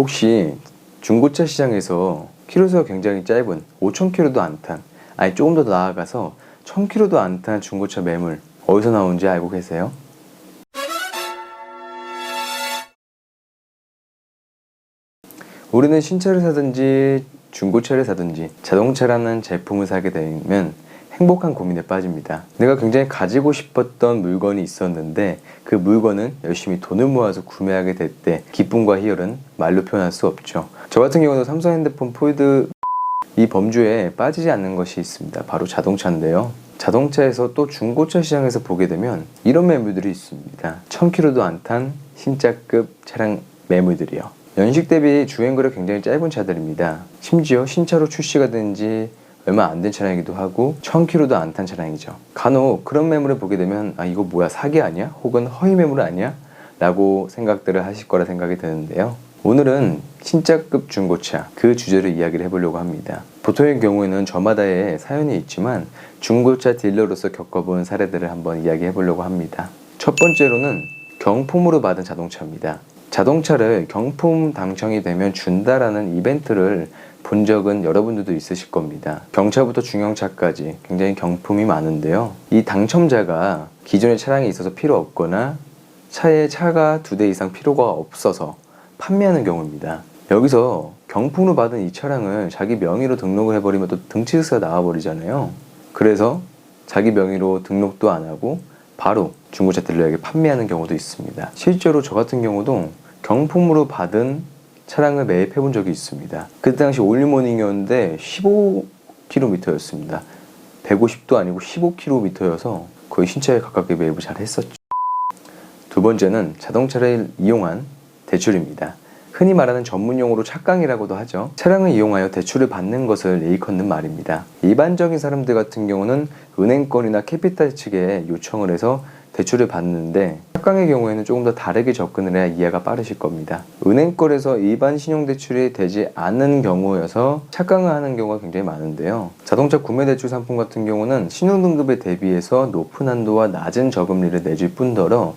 혹시 중고차 시장에서 키로수가 굉장히 짧은 5,000km도 안 탄, 아니 조금 더 나아가서 1,000km도 안 탄 중고차 매물 어디서 나오는지 알고 계세요? 우리는 신차를 사든지 중고차를 사든지 자동차라는 제품을 사게 되면 행복한 고민에 빠집니다. 내가 굉장히 가지고 싶었던 물건이 있었는데 그 물건은 열심히 돈을 모아서 구매하게 될 때 기쁨과 희열은 말로 표현할 수 없죠. 저 같은 경우는 삼성 핸드폰 폴드 이 범주에 빠지지 않는 것이 있습니다. 바로 자동차인데요. 자동차에서 또 중고차 시장에서 보게 되면 이런 매물들이 있습니다. 1000km도 안 탄 신차급 차량 매물들이요. 연식 대비 주행거리 굉장히 짧은 차들입니다. 심지어 신차로 출시가 된지 얼마 안 된 차량이기도 하고 1000km도 안 탄 차량이죠. 간혹 그런 매물을 보게 되면 아 이거 뭐야 사기 아니야? 혹은 허위 매물 아니야? 라고 생각들을 하실 거라 생각이 드는데요. 오늘은 신차급 중고차 그 주제를 이야기를 해보려고 합니다. 보통의 경우에는 저마다의 사연이 있지만 중고차 딜러로서 겪어본 사례들을 한번 이야기해 보려고 합니다. 첫 번째로는 경품으로 받은 자동차입니다. 자동차를 경품 당첨이 되면 준다라는 이벤트를 본 적은 여러분들도 있으실 겁니다. 경차부터 중형차까지 굉장히 경품이 많은데요. 이 당첨자가 기존의 차량이 있어서 필요 없거나 차에 차가 두 대 이상 필요가 없어서 판매하는 경우입니다. 여기서 경품으로 받은 이 차량을 자기 명의로 등록을 해버리면 또 등치스가 나와버리잖아요. 그래서 자기 명의로 등록도 안 하고 바로 중고차 딜러에게 판매하는 경우도 있습니다. 실제로 저 같은 경우도 경품으로 받은 차량을 매입해 본 적이 있습니다. 그때 당시 올리모닝이었는데 15km였습니다. 150도 아니고 15km여서 거의 신차에 가깝게 매입을 잘 했었죠. 두 번째는 자동차를 이용한 대출입니다. 흔히 말하는 전문용어로 착강이라고도 하죠. 차량을 이용하여 대출을 받는 것을 예의컨는 말입니다. 일반적인 사람들 같은 경우는 은행권이나 캐피탈 측에 요청을 해서 대출을 받는데 착강의 경우에는 조금 더 다르게 접근을 해야 이해가 빠르실 겁니다. 은행권에서 일반 신용대출이 되지 않는 경우여서 착강을 하는 경우가 굉장히 많은데요. 자동차 구매대출 상품 같은 경우는 신용등급에 대비해서 높은 한도와 낮은 저금리를 내줄 뿐더러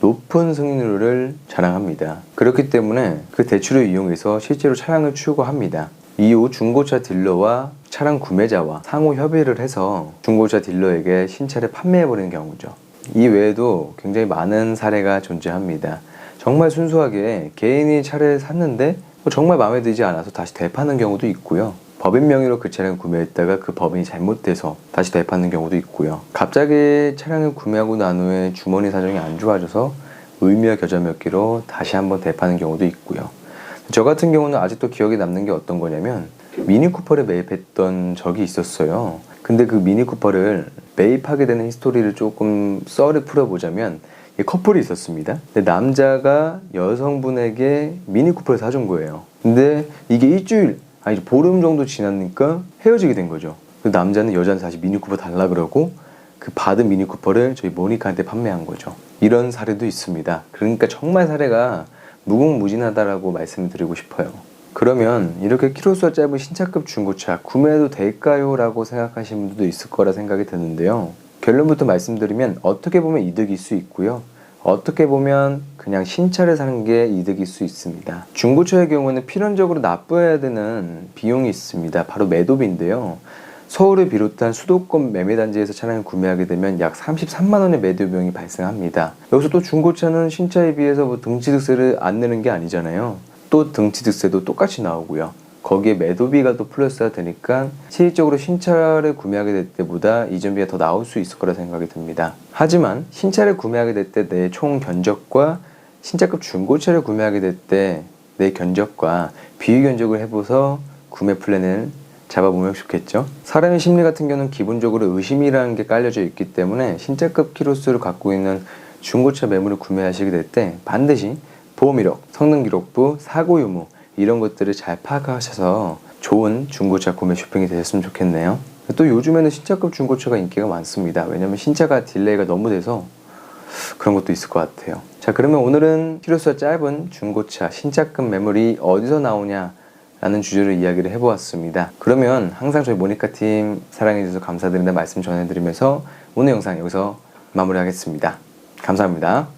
높은 승인율을 자랑합니다. 그렇기 때문에 그 대출을 이용해서 실제로 차량을 출고합니다. 이후 중고차 딜러와 차량 구매자와 상호 협의를 해서 중고차 딜러에게 신차를 판매해버리는 경우죠. 이 외에도 굉장히 많은 사례가 존재합니다. 정말 순수하게 개인이 차를 샀는데 뭐 정말 마음에 들지 않아서 다시 되파는 경우도 있고요. 법인 명의로 그 차량을 구매했다가 그 법인이 잘못돼서 다시 대파는 경우도 있고요. 갑자기 차량을 구매하고 난 후에 주머니 사정이 안 좋아져서 의미와 겨자 몇 개로 다시 한번 대파는 경우도 있고요. 저 같은 경우는 아직도 기억에 남는 게 어떤 거냐면 미니 쿠퍼를 매입했던 적이 있었어요. 근데 그 미니 쿠퍼를 매입하게 되는 히스토리를 조금 썰을 풀어보자면 이 커플이 있었습니다. 근데 남자가 여성분에게 미니 쿠퍼를 사준 거예요. 근데 이게 일주일 아니 보름 정도 지나니까 헤어지게 된 거죠. 그 남자는 여자한테 다시 미니쿠퍼 달라 그러고 그 받은 미니쿠퍼를 저희 모니카한테 판매한 거죠. 이런 사례도 있습니다. 그러니까 정말 사례가 무궁무진하다라고 말씀을 드리고 싶어요. 그러면 이렇게 키로수가 짧은 신차급 중고차 구매해도 될까요? 라고 생각하시는 분들도 있을 거라 생각이 드는데요. 결론부터 말씀드리면 어떻게 보면 이득일 수 있고요. 어떻게 보면 그냥 신차를 사는 게 이득일 수 있습니다. 중고차의 경우는 필연적으로 납부해야 되는 비용이 있습니다. 바로 매도비인데요. 서울을 비롯한 수도권 매매단지에서 차량을 구매하게 되면 약 33만 원의 매도 비용이 발생합니다. 여기서 또 중고차는 신차에 비해서 뭐 등치득세를 안 내는 게 아니잖아요. 또 등치득세도 똑같이 나오고요. 거기에 매도비가 또 플러스가 되니까 실질적으로 신차를 구매하게 될 때보다 이전비가 더 나올 수 있을 거라 생각이 듭니다. 하지만 신차를 구매하게 될 때 내 총 견적과 신차급 중고차를 구매하게 될 때 내 견적과 비교 견적을 해보서 구매 플랜을 잡아보면 좋겠죠. 사람의 심리 같은 경우는 기본적으로 의심이라는 게 깔려져 있기 때문에 신차급 키로수를 갖고 있는 중고차 매물을 구매하시게 될 때 반드시 보험 이력, 성능 기록부, 사고 유무 이런 것들을 잘 파악하셔서 좋은 중고차 구매 쇼핑이 되셨으면 좋겠네요. 또 요즘에는 신차급 중고차가 인기가 많습니다. 왜냐면 신차가 딜레이가 너무 돼서 그런 것도 있을 것 같아요. 자, 그러면 오늘은 키로수가 짧은 중고차 신차급 매물이 어디서 나오냐 라는 주제로 이야기를 해보았습니다. 그러면 항상 저희 모니카 팀 사랑해주셔서 감사드린다 말씀 전해드리면서 오늘 영상 여기서 마무리하겠습니다. 감사합니다.